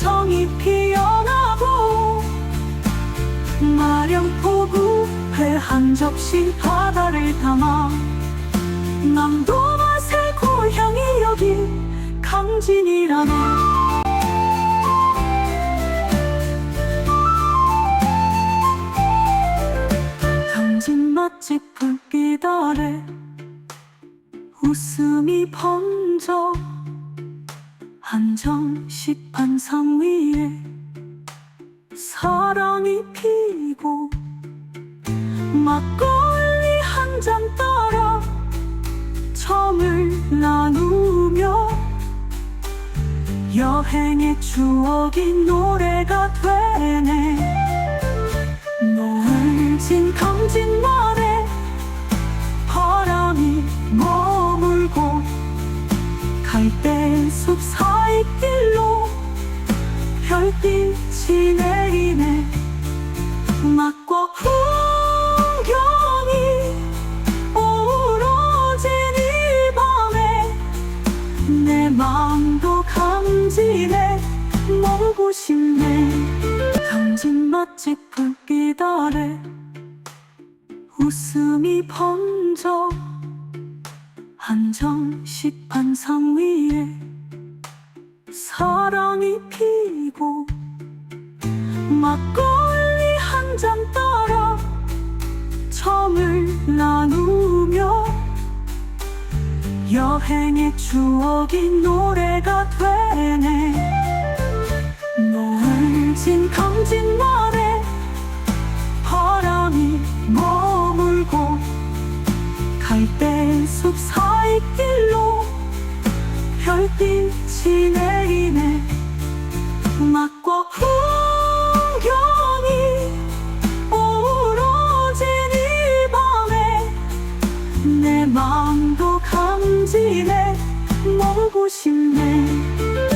정이 피어나고 마령포구 회 한 접시 바다를 담아 남도 맛의 고향이 여기 강진이라네. 강진 맛집 불빛 아래 웃음이 번져 한정식 반상 위에 사랑이 피고 막걸리 한 잔 따라 점을 나누며 여행의 추억이 노래가 되네. 노을진 강진 갈대숲 사이길로 별빛이 내리네. 맛과 풍경이 어우러진 이 밤에 내 마음도 감지네. 머물고 싶네. 강진 맛집 불빛 아래 웃음이 번져 한정식 반상 위에 사랑이 피고 막걸리 한 잔 따라 점을 나누며 여행의 추억이 노래가 되네 별빛이 내리네. 막고 풍경이 오로진 이 밤에 내 마음도 감지네. 머물고 싶네.